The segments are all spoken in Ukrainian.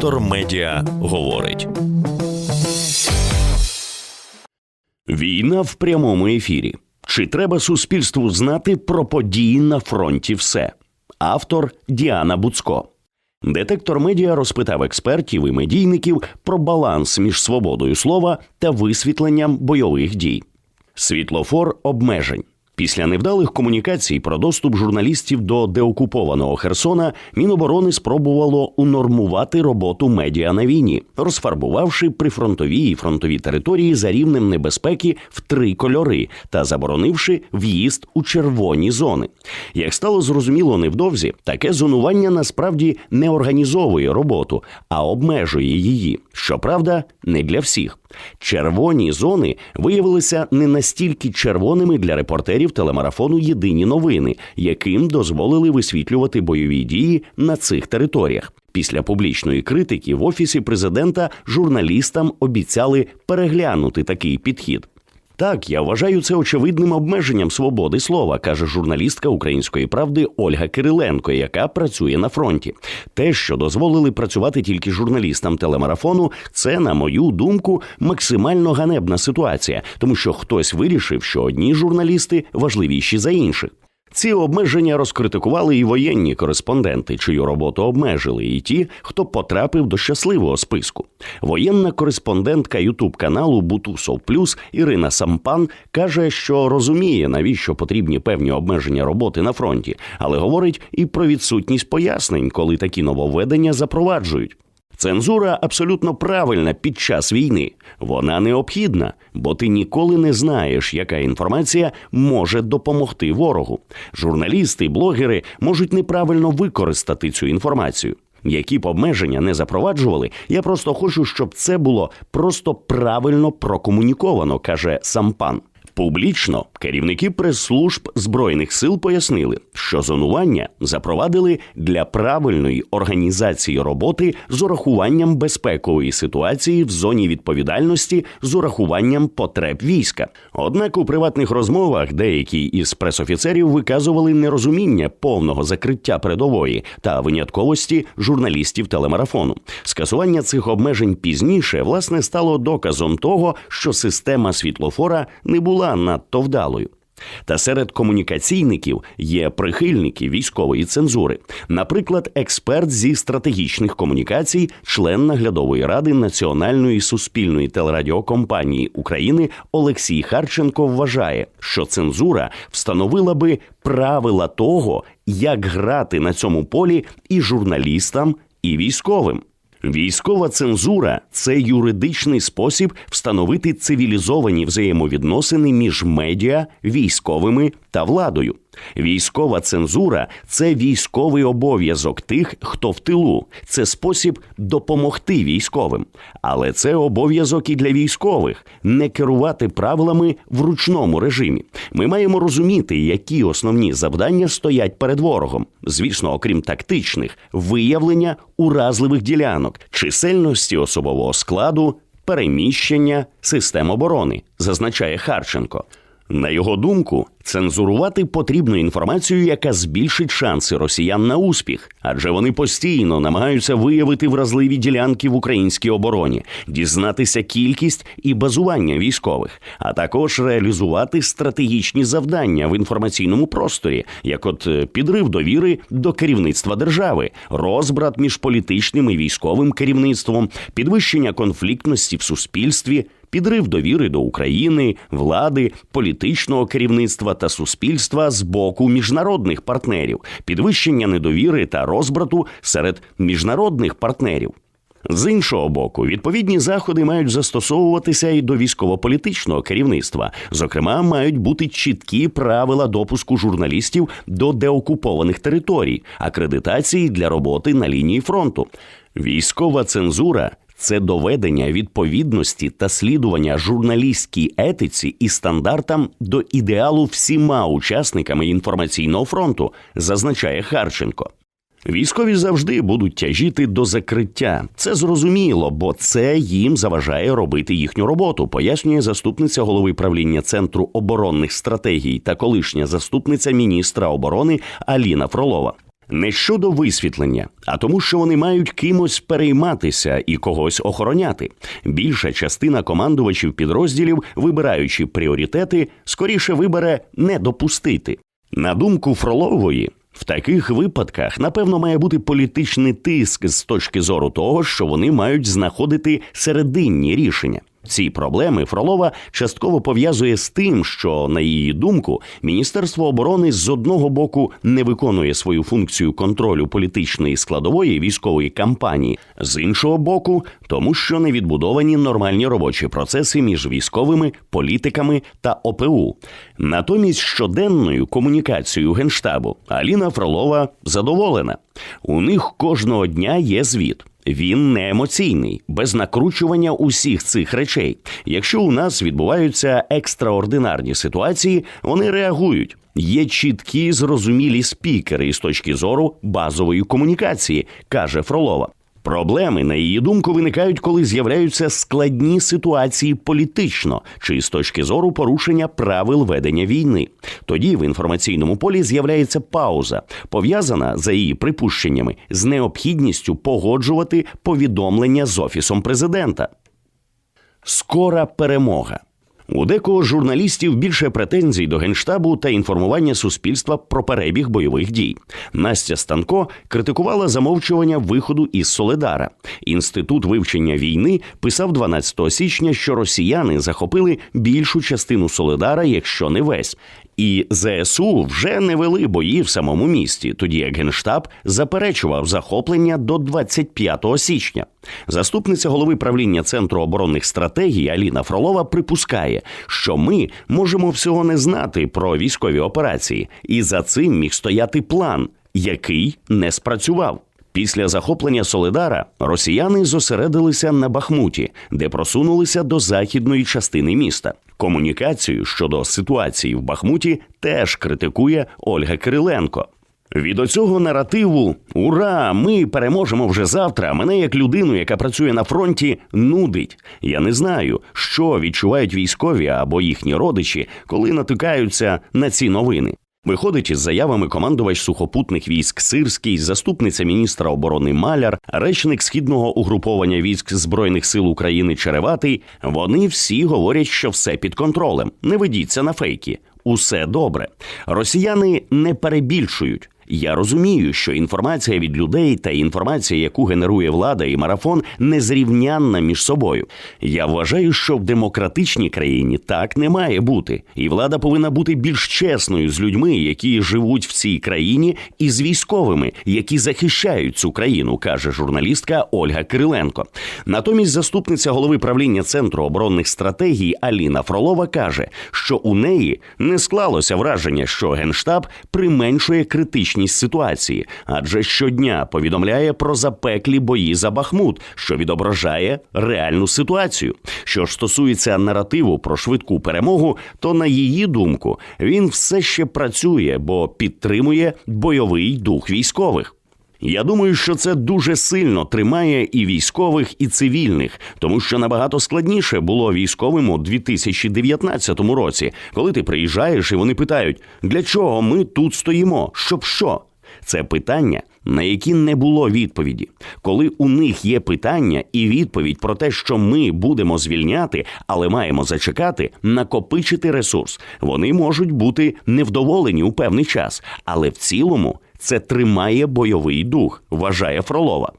Детектор медіа говорить. Війна в прямому ефірі. Чи треба суспільству знати про події на фронті все? Автор Діана Буцко. Детектор медіа розпитав експертів і медійників про баланс між свободою слова та висвітленням бойових дій. Світлофор обмежень. Після невдалих комунікацій про доступ журналістів до деокупованого Херсона Міноборони спробувало унормувати роботу медіа на війні, розфарбувавши прифронтові і фронтові території за рівнем небезпеки в три кольори та заборонивши в'їзд у червоні зони. Як стало зрозуміло невдовзі, таке зонування насправді не організовує роботу, а обмежує її. Щоправда, не для всіх. Червоні зони виявилися не настільки червоними для репортерів телемарафону Єдині новини, яким дозволили висвітлювати бойові дії на цих територіях. Після публічної критики в офісі президента журналістам обіцяли переглянути такий підхід. Так, я вважаю це очевидним обмеженням свободи слова, каже журналістка української правди Ольга Кириленко, яка працює на фронті. Те, що дозволили працювати тільки журналістам телемарафону, це, на мою думку, максимально ганебна ситуація, тому що хтось вирішив, що одні журналісти важливіші за інших. Ці обмеження розкритикували і воєнні кореспонденти, чию роботу обмежили, і ті, хто потрапив до щасливого списку. Воєнна кореспондентка Ютуб каналу Бутусов Плюс Ірина Сампан каже, що розуміє, навіщо потрібні певні обмеження роботи на фронті, але говорить і про відсутність пояснень, коли такі нововведення запроваджують. Цензура абсолютно правильна під час війни. Вона необхідна, бо ти ніколи не знаєш, яка інформація може допомогти ворогу. Журналісти, блогери можуть неправильно використати цю інформацію. Які б обмеження не запроваджували, я просто хочу, щоб це було просто правильно прокомуніковано, каже сам пан. Публічно керівники прес-служб збройних сил пояснили, що зонування запровадили для правильної організації роботи з урахуванням безпекової ситуації в зоні відповідальності з урахуванням потреб війська. Однак у приватних розмовах деякі із пресофіцерів виказували нерозуміння повного закриття передової та винятковості журналістів телемарафону. Скасування цих обмежень пізніше власне стало доказом того, що система світлофора не була надто вдалою. Та серед комунікаційників є прихильники військової цензури, наприклад, експерт зі стратегічних комунікацій, член наглядової ради Національної суспільної телерадіокомпанії України Олексій Харченко вважає, що цензура встановила би правила того, як грати на цьому полі і журналістам, і військовим. Військова цензура це юридичний спосіб встановити цивілізовані взаємовідносини між медіа, військовими та владою. Військова цензура це військовий обов'язок тих, хто в тилу. Це спосіб допомогти військовим. Але це обов'язок і для військових не керувати правилами в ручному режимі. Ми маємо розуміти, які основні завдання стоять перед ворогом. Звісно, окрім тактичних, виявлення уразливих ділянок, чисельності особового складу. Переміщення систем оборони зазначає Харченко. На його думку, цензурувати потрібну інформацію, яка збільшить шанси росіян на успіх, адже вони постійно намагаються виявити вразливі ділянки в українській обороні, дізнатися кількість і базування військових, а також реалізувати стратегічні завдання в інформаційному просторі, як от е, підрив довіри до керівництва держави, розбрат між політичним і військовим керівництвом, підвищення конфліктності в суспільстві підрив довіри до України, влади, політичного керівництва та суспільства з боку міжнародних партнерів, підвищення недовіри та розбрату серед міжнародних партнерів. З іншого боку, відповідні заходи мають застосовуватися і до військово-політичного керівництва. Зокрема, мають бути чіткі правила допуску журналістів до деокупованих територій, акредитації для роботи на лінії фронту. Військова цензура це доведення відповідності та слідування журналістській етиці і стандартам до ідеалу всіма учасниками інформаційного фронту, зазначає Харченко. Військові завжди будуть тяжіти до закриття. Це зрозуміло, бо це їм заважає робити їхню роботу, пояснює заступниця голови правління центру оборонних стратегій та колишня заступниця міністра оборони Аліна Фролова. Не щодо висвітлення, а тому, що вони мають кимось перейматися і когось охороняти. Більша частина командувачів підрозділів, вибираючи пріоритети, скоріше вибере не допустити. На думку Фролової, в таких випадках, напевно, має бути політичний тиск з точки зору того, що вони мають знаходити серединні рішення. Ці проблеми Фролова частково пов'язує з тим, що, на її думку, Міністерство оборони з одного боку не виконує свою функцію контролю політичної складової військової кампанії, з іншого боку, тому що не відбудовані нормальні робочі процеси між військовими, політиками та ОПУ. Натомість щоденною комунікацією генштабу Аліна Фролова задоволена. У них кожного дня є звіт. Він не емоційний, без накручування усіх цих речей. Якщо у нас відбуваються екстраординарні ситуації, вони реагують. Є чіткі зрозумілі спікери із точки зору базової комунікації, каже Фролова. Проблеми, на її думку, виникають, коли з'являються складні ситуації політично чи з точки зору порушення правил ведення війни. Тоді в інформаційному полі з'являється пауза, пов'язана за її припущеннями з необхідністю погоджувати повідомлення з офісом президента. Скора перемога. У декого журналістів більше претензій до генштабу та інформування суспільства про перебіг бойових дій. Настя Станко критикувала замовчування виходу із Соледара. Інститут вивчення війни писав 12 січня, що росіяни захопили більшу частину Соледара, якщо не весь. І ЗСУ вже не вели бої в самому місті, тоді як генштаб заперечував захоплення до 25 січня. Заступниця голови правління центру оборонних стратегій Аліна Фролова припускає, що ми можемо всього не знати про військові операції, і за цим міг стояти план, який не спрацював. Після захоплення Солидара росіяни зосередилися на Бахмуті, де просунулися до західної частини міста. Комунікацію щодо ситуації в Бахмуті теж критикує Ольга Кириленко. Від оцього наративу Ура! Ми переможемо вже завтра. Мене як людину, яка працює на фронті, нудить. Я не знаю, що відчувають військові або їхні родичі, коли натикаються на ці новини. Виходить із заявами командувач сухопутних військ Сирський, заступниця міністра оборони Маляр, речник східного угруповання військ збройних сил України Череватий. Вони всі говорять, що все під контролем. Не ведіться на фейки. Усе добре. Росіяни не перебільшують. Я розумію, що інформація від людей та інформація, яку генерує влада і марафон, незрівнянна між собою. Я вважаю, що в демократичній країні так не має бути, і влада повинна бути більш чесною з людьми, які живуть в цій країні, і з військовими, які захищають цю країну, каже журналістка Ольга Кириленко. Натомість, заступниця голови правління центру оборонних стратегій Аліна Фролова каже, що у неї не склалося враження, що генштаб применшує критичні складність ситуації, адже щодня повідомляє про запеклі бої за Бахмут, що відображає реальну ситуацію. Що ж стосується наративу про швидку перемогу, то на її думку він все ще працює, бо підтримує бойовий дух військових. Я думаю, що це дуже сильно тримає і військових, і цивільних, тому що набагато складніше було військовим у 2019 році, коли ти приїжджаєш і вони питають, для чого ми тут стоїмо, щоб що? Це питання, на які не було відповіді. Коли у них є питання і відповідь про те, що ми будемо звільняти, але маємо зачекати, накопичити ресурс, вони можуть бути невдоволені у певний час, але в цілому. Це тримає бойовий дух, вважає Фролова.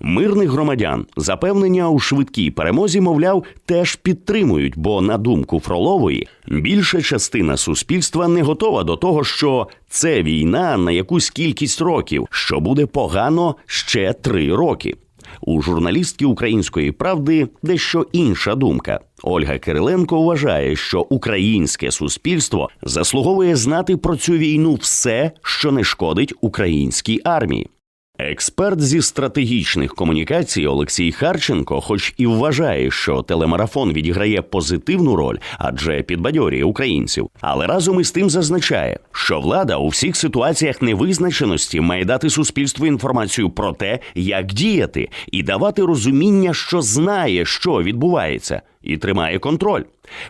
Мирних громадян запевнення у швидкій перемозі, мовляв, теж підтримують, бо, на думку Фролової, більша частина суспільства не готова до того, що це війна на якусь кількість років, що буде погано ще три роки. У журналістки української правди дещо інша думка. Ольга Кириленко вважає, що українське суспільство заслуговує знати про цю війну все, що не шкодить українській армії. Експерт зі стратегічних комунікацій Олексій Харченко, хоч і вважає, що телемарафон відіграє позитивну роль, адже підбадьорює українців, але разом із тим зазначає, що влада у всіх ситуаціях невизначеності має дати суспільству інформацію про те, як діяти, і давати розуміння, що знає, що відбувається, і тримає контроль.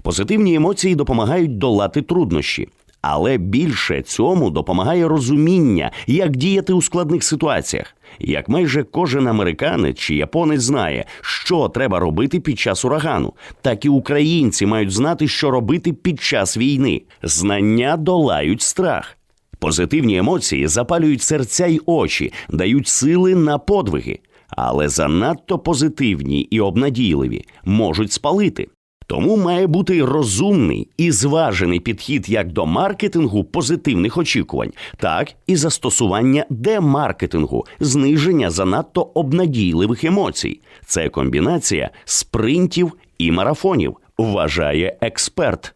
Позитивні емоції допомагають долати труднощі. Але більше цьому допомагає розуміння, як діяти у складних ситуаціях. Як майже кожен американець чи японець знає, що треба робити під час урагану, так і українці мають знати, що робити під час війни. Знання долають страх. Позитивні емоції запалюють серця й очі, дають сили на подвиги, але занадто позитивні і обнадійливі можуть спалити. Тому має бути розумний і зважений підхід як до маркетингу позитивних очікувань, так і застосування демаркетингу, зниження занадто обнадійливих емоцій. Це комбінація спринтів і марафонів, вважає експерт.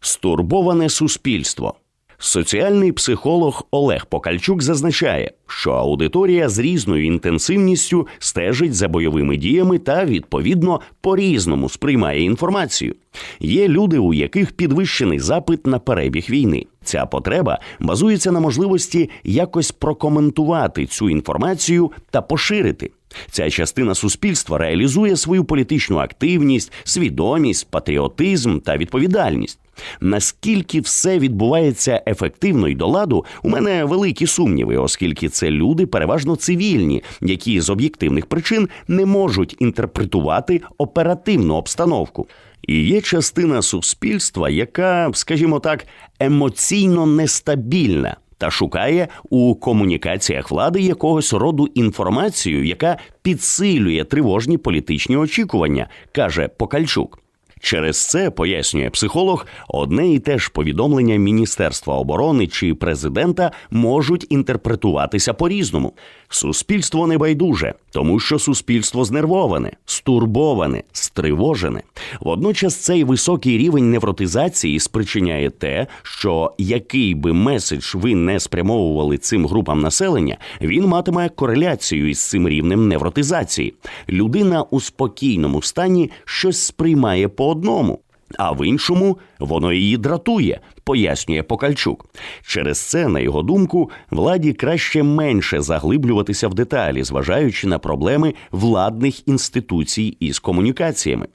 Стурбоване суспільство. Соціальний психолог Олег Покальчук зазначає, що аудиторія з різною інтенсивністю стежить за бойовими діями та відповідно по-різному сприймає інформацію. Є люди, у яких підвищений запит на перебіг війни. Ця потреба базується на можливості якось прокоментувати цю інформацію та поширити. Ця частина суспільства реалізує свою політичну активність, свідомість, патріотизм та відповідальність. Наскільки все відбувається ефективно і до ладу, у мене великі сумніви, оскільки це люди переважно цивільні, які з об'єктивних причин не можуть інтерпретувати оперативну обстановку. І є частина суспільства, яка, скажімо так, емоційно нестабільна та шукає у комунікаціях влади якогось роду інформацію, яка підсилює тривожні політичні очікування, каже Покальчук. Через це пояснює психолог, одне і те ж повідомлення Міністерства оборони чи президента можуть інтерпретуватися по-різному. Суспільство не байдуже, тому що суспільство знервоване, стурбоване, стривожене. Водночас цей високий рівень невротизації спричиняє те, що який би меседж ви не спрямовували цим групам населення, він матиме кореляцію із цим рівнем невротизації. Людина у спокійному стані щось сприймає по одному. А в іншому воно її дратує, пояснює Покальчук. Через це, на його думку, владі краще менше заглиблюватися в деталі, зважаючи на проблеми владних інституцій із комунікаціями.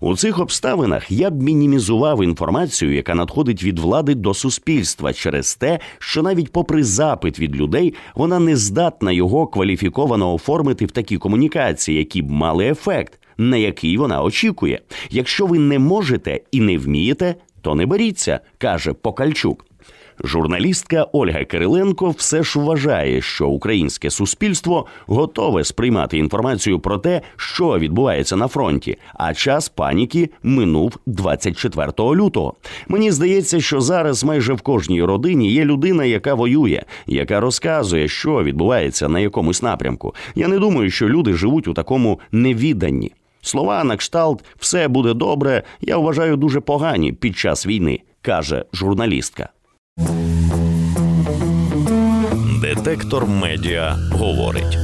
У цих обставинах я б мінімізував інформацію, яка надходить від влади до суспільства, через те, що навіть попри запит від людей, вона не здатна його кваліфіковано оформити в такі комунікації, які б мали ефект на який вона очікує. Якщо ви не можете і не вмієте, то не беріться, каже Покальчук. Журналістка Ольга Кириленко все ж вважає, що українське суспільство готове сприймати інформацію про те, що відбувається на фронті, а час паніки минув 24 лютого. Мені здається, що зараз майже в кожній родині є людина, яка воює, яка розказує, що відбувається на якомусь напрямку. Я не думаю, що люди живуть у такому невіданні. Слова на кшталт все буде добре. Я вважаю дуже погані під час війни, каже журналістка. Детектор медіа говорить.